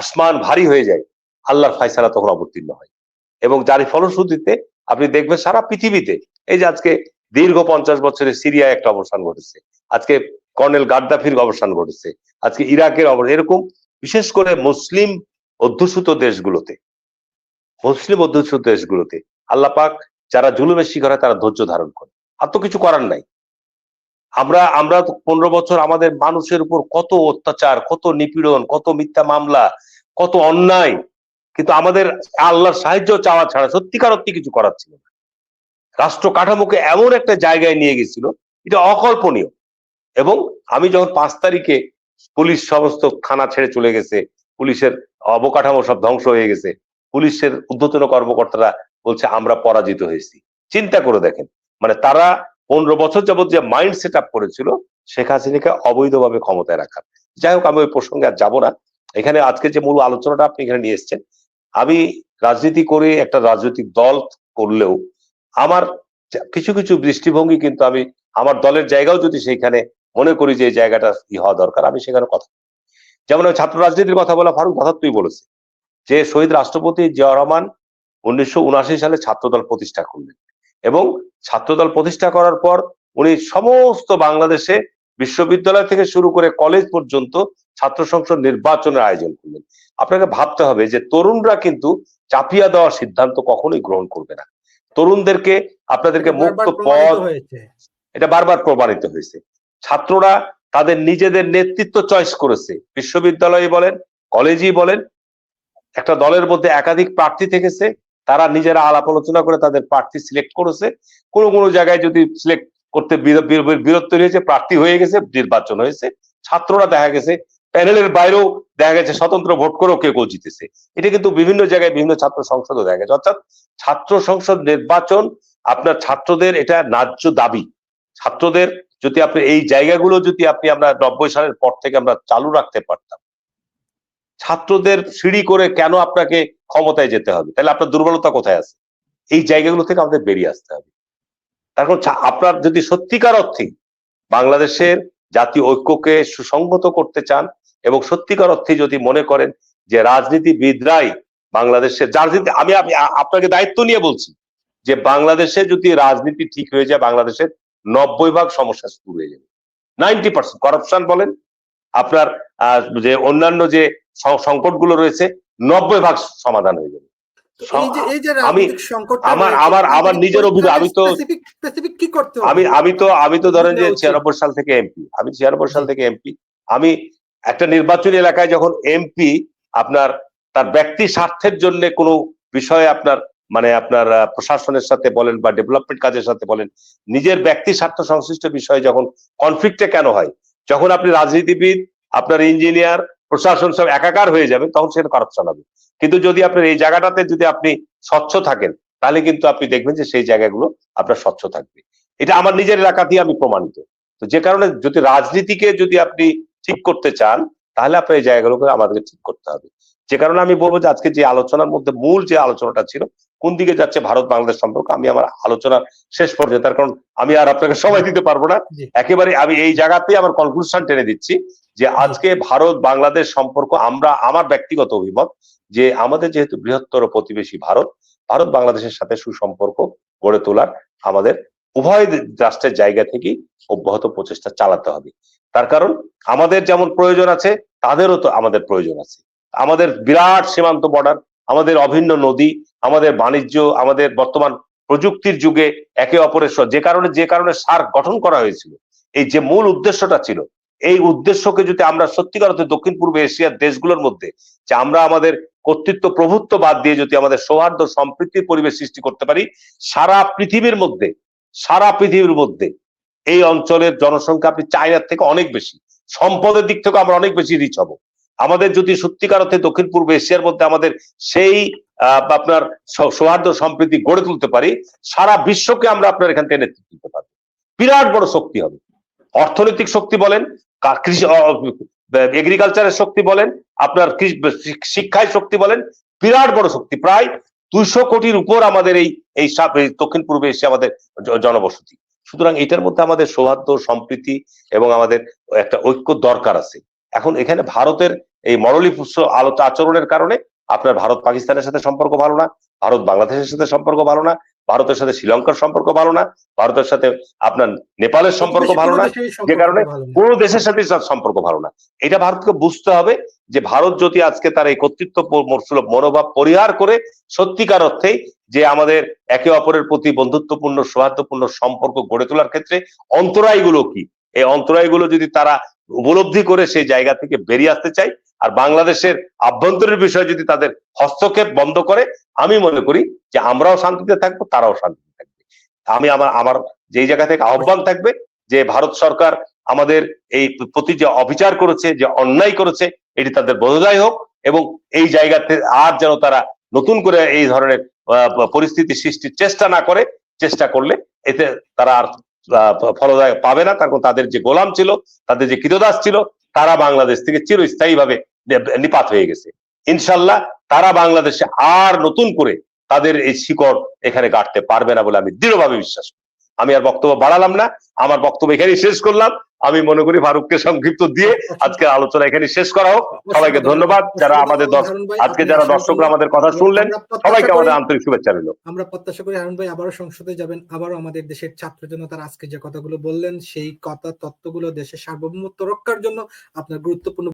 আসমান ভারী হয়ে যায়, আল্লাহর ফায়সালা তখন অবতীর্ণ হয়। এবং যার ফলশ্রুতিতে আপনি দেখবেন সারা পৃথিবীতে, এই যে আজকে দীর্ঘ পঞ্চাশ বছরে সিরিয়ায় একটা অবসান ঘটেছে, আজকে কর্নেল গাদ্দাফির অবসান ঘটেছে, আজকে ইরাকের অবসান, এরকম বিশেষ করে মুসলিম অধ্যুষিত দেশগুলোতে, মুসলিম অধ্যুষিত দেশগুলোতে আল্লাহ পাক যারা জুলুমের শিকার হয় তারা ধৈর্য ধারণ করে। আর তো কিছু করার নাই। আমরা আমরা পনেরো বছর আমাদের মানুষের উপর কত অত্যাচার, কত নিপীড়ন, কত মিথ্যা মামলা কত অন্যায়, কিন্তু আমাদের আল্লাহর সাহায্য চাওয়া ছাড়া সত্যিকার অর্থে কিছু করার ছিল না। রাষ্ট্র কাঠামোকে এমন একটা জায়গায় নিয়ে গেছিল, এটা অকল্পনীয়। এবং আমি যখন পাঁচ তারিখে পুলিশ সমস্ত থানা ছেড়ে চলে গেছে, পুলিশের অবকাঠামো সব ধ্বংস হয়ে গেছে, পুলিশের ঊর্ধ্বতন কর্মকর্তারা বলছে, আমরা পরাজিত হয়েছি। চিন্তা করে দেখেন মানে তারা পনেরো বছর যাবত যে মাইন্ড সেট আপ করেছিল, শেখ হাসিনাকে অবৈধভাবে ক্ষমতায় রাখার। যাই হোক, আমি ওই প্রসঙ্গে আর যাব না। এখানে আজকে যে মূল আলোচনাটা আপনি এখানে নিয়ে এসছেন, আমি রাজনীতি করে একটা রাজনৈতিক দল করলেও আমার কিছু কিছু দৃষ্টিভঙ্গি কিন্তু আমি আমার দলের জায়গাও যদি সেইখানে মনে করি যে জায়গাটা ই হওয়া দরকার, আমি সেখানে কথা যেমন ছাত্র রাজনীতির কথা বলা ফারুক কথা তুই বলেছে যে শহীদ রাষ্ট্রপতি জিয়া রহমান উনিশশো সালে ছাত্রদল প্রতিষ্ঠা করলেন এবং ছাত্রদল প্রতিষ্ঠা করার পর উনি সমস্ত বাংলাদেশে বিশ্ববিদ্যালয় থেকে শুরু করে কলেজ পর্যন্ত ছাত্র সংসদ নির্বাচনের আয়োজন করলেন। আপনাকে ভাবতে হবে যে তরুণরা কিন্তু চাপিয়া দেওয়ার সিদ্ধান্ত কখনোই গ্রহণ করবে না। তরুণদেরকে আপনাদেরকে মুক্ত পথ এটা বারবার প্রমাণিত হয়েছে। ছাত্ররা তাদের নিজেদের নেতৃত্ব চয়েস করেছে। বিশ্ববিদ্যালয়ে বলেন কলেজই বলেন একটা দলের মধ্যে একাধিক প্রার্থী থেকেছে তারা নিজেরা আলাপ আলোচনা করে তাদের প্রার্থী সিলেক্ট করেছে। কোনো কোনো জায়গায় যদি সিলেক্ট করতে বিরোধ তৈরি হয়েছে প্রার্থী হয়ে গেছে নির্বাচন হয়েছে ছাত্ররা দেখা গেছে প্যানেলের বাইরেও দেখা গেছে স্বতন্ত্র ভোট করেও কেউ কেউ জিতেছে। এটা কিন্তু বিভিন্ন জায়গায় বিভিন্ন ছাত্র সংসদও দেখা গেছে। অর্থাৎ ছাত্র সংসদ নির্বাচন আপনার ছাত্রদের এটা ন্যায্য দাবি। ছাত্রদের যদি আপনি এই জায়গাগুলো যদি আপনি আমরা নব্বই সালের পর থেকে আমরা চালু রাখতে পারতাম, ছাত্রদের সিঁড়ি করে কেন আপনাকে ক্ষমতায় যেতে হবে? তাহলে আপনার দুর্বলতা কোথায় আছে? এই জায়গাগুলো থেকে আমাদের বেরিয়ে আসতে হবে। তার কারণ আপনার যদি সত্যিকার অর্থে বাংলাদেশের জাতীয় ঐক্যকে সুসংগত করতে চান এবং সত্যিকার অর্থে যদি মনে করেন যে রাজনীতিবিদরাই বাংলাদেশের রাজনীতি আমি আপনাকে দায়িত্ব নিয়ে বলছি যে বাংলাদেশে যদি রাজনীতি ঠিক হয়ে যায় বাংলাদেশের নব্বই ভাগ সমস্যা শুরু হয়ে যাবে। নাইনটি পার্সেন্ট করাপশন বলেন আপনার যে অন্যান্য যে সংকটগুলো রয়েছে নব্বই ভাগ সমাধান হয়ে যাবে। আমি আমার আমার আমার নিজের অভিযোগ আমি তো আমি আমি তো আমি তো ধরেন যে ছিয়ানব্বই সাল থেকে এমপি। আমি ছিয়ানব্বই সাল থেকে এমপি। আমি একটা নির্বাচনী এলাকায় যখন এমপি আপনার তার ব্যক্তি স্বার্থের জন্য কোনো বিষয়ে আপনার মানে আপনার প্রশাসনের সাথে বলেন বা ডেভেলপমেন্ট কাজের সাথে বলেন, নিজের ব্যক্তি স্বার্থ সংশ্লিষ্ট বিষয়ে যখন কনফ্লিক্টে কেন হয়? যখন আপনি রাজনীতিবিদ, আপনার ইঞ্জিনিয়ার প্রশাসন সব একাকার হয়ে যাবে তখন সেটা করাপশন হবে। কিন্তু যদি আপনার এই জায়গাটাতে যদি আপনি স্বচ্ছ থাকেন, তাহলে কিন্তু আপনি দেখবেন যে সেই জায়গাগুলো আপনার স্বচ্ছ থাকবে। এটা আমার নিজের এলাকাতেই আমি প্রমাণিত। তো যে কারণে যদি রাজনীতিকে যদি আপনি ঠিক করতে চান তাহলে আপনার এই জায়গাগুলোকে আমাদেরকে ঠিক করতে হবে। যে কারণে আমি বলব যে আজকে যে আলোচনার মধ্যে মূল যে আলোচনাটা ছিল কোন দিকে যাচ্ছে ভারত বাংলাদেশ সম্পর্ক আমি আমার আলোচনার শেষ পর্যায়ে তার কারণ আমি আর আপনাকে সময় দিতে পারব না। একেবারে আমি এই জায়গাতেই আমার কনক্লুশন টেনে দিচ্ছি যে আজকে ভারত বাংলাদেশ সম্পর্ক আমরা আমার ব্যক্তিগত অভিমত যে আমাদের যেহেতু বৃহত্তর প্রতিবেশী ভারত ভারত বাংলাদেশের সাথে সুসম্পর্ক গড়ে তোলার আমাদের উভয় রাষ্ট্রের জায়গা থেকেই অব্যাহত প্রচেষ্টা চালাতে হবে। তার কারণ আমাদের যেমন প্রয়োজন আছে, তাদেরও তো আমাদের প্রয়োজন আছে। আমাদের বিরাট সীমান্ত বর্ডার আমাদের অভিন্ন নদী, আমাদের বাণিজ্য, আমাদের বর্তমান প্রযুক্তির যুগে একে অপরের যে কারণে যে কারণে সার্ক গঠন করা হয়েছিল, এই যে মূল উদ্দেশ্যটা ছিল, এই উদ্দেশ্যকে যদি আমরা সত্যিকার অর্থে দক্ষিণ পূর্ব এশিয়ার দেশগুলোর মধ্যে, যে আমরা আমাদের কর্তৃত্ব প্রভুত্ব বাদ দিয়ে যদি আমাদের সৌহার্দ্য, সম্প্রীতির পরিবেশ সৃষ্টি করতে পারি, সারা পৃথিবীর মধ্যে, সারা পৃথিবীর মধ্যে এই অঞ্চলের জনসংখ্যা আপনি চায়নার থেকে অনেক বেশি। সম্পদের দিক থেকে আমরা অনেক বেশি রিচ হব। আমাদের যদি সত্যিকার অর্থে দক্ষিণ পূর্ব এশিয়ার মধ্যে আমাদের সেই আপনার সৌহার্দ্য সম্প্রীতি গড়ে তুলতে পারি, সারা বিশ্বকে আমরা আপনার এখান থেকে নেতৃত্ব দিতে পারব। বিরাট বড় শক্তি হবে। অর্থনৈতিক শক্তি বলেন কৃষি এগ্রিকালচারের শক্তি বলেন, আপনার শিক্ষায় শক্তি বলেন, বিরাট বড় শক্তি। প্রায় দুইশো কোটির উপর আমাদের এই এই দক্ষিণ পূর্বে এশিয়া আমাদের জনবসতি। সুতরাং এটার মধ্যে আমাদের সৌহার্দ্য সম্প্রীতি এবং আমাদের একটা ঐক্য দরকার আছে। এখন এখানে ভারতের এই মরলি আলোচ আচরণের কারণে আপনার ভারত পাকিস্তানের সাথে সম্পর্ক ভালো না ভারত বাংলাদেশের সাথে সম্পর্ক ভালো না ভারতের সাথে শ্রীলঙ্কার সম্পর্ক ভালো না ভারতের সাথে আপনার নেপালের সম্পর্ক ভালো না যে কারণে কোনো দেশের সাথে সম্পর্ক ভালো না। এটা ভারতকে বুঝতে হবে যে ভারত যদি আজকে তার এই কর্তৃত্ব মনোভাব পরিহার করে সত্যিকার অর্থেই যে আমাদের একে অপরের প্রতি বন্ধুত্বপূর্ণ, সৌহার্দ্যপূর্ণ সম্পর্ক গড়ে তোলার ক্ষেত্রে অন্তরায়গুলো কি? এই অন্তরায়গুলো যদি তারা উপলব্ধি করে সেই জায়গা থেকে বেরিয়ে আসতে চাই আর বাংলাদেশের আভ্যন্তরীণ বিষয়ে যদি তাদের হস্তক্ষেপ বন্ধ করে, আমি মনে করি যে আমরাও শান্তিতে থাকব, তারাও শান্তিতে থাকবে। আমি আমার আমার যেই জায়গা থেকে আহ্বান থাকবে যে ভারত সরকার আমাদের এই প্রতি যে অবিচার করেছে, যে অন্যায় করেছে, এটি তাদের বোধদায় হোক এবং এই জায়গাতে আর যেন তারা নতুন করে এই ধরনের পরিস্থিতি সৃষ্টির চেষ্টা না করে, চেষ্টা করলে এতে তারা আর ফলদায়ক পাবে না। কারণ তাদের যে গোলাম ছিল, তাদের যে কৃতদাস ছিল, তারা বাংলাদেশ থেকে চিরস্থায়ী ভাবে নিপাত হয়ে গেছে। ইনশাল্লাহ তারা বাংলাদেশে আর নতুন করে তাদের এই শিকড় এখানে কাটতে পারবে না বলে আমি দৃঢ়ভাবে বিশ্বাস করি। আমি আর বক্তব্য বাড়ালাম না আমার বক্তব্য এখানেই শেষ করলাম। আমি মনে করি ফারুককে সংক্ষিপ্ত দিয়ে আজকে আলোচনা এখানে শেষ করা হোক। সবাইকে ধন্যবাদ। যারা আমাদের আজকে যারা দর্শকরা আমাদের কথা শুনলেন সবাইকে আমাদের আন্তরিক শুভেচ্ছা রইল। আমরা প্রত্যাশা করি হারুন ভাই আবারও সংসদে যাবেন আবারও আমাদের দেশের ছাত্র জনতার আজকে যে কথাগুলো বললেন সেই কথা তত্ত্বগুলো দেশের সার্বভৌমত্ব রক্ষার জন্য আপনার গুরুত্বপূর্ণ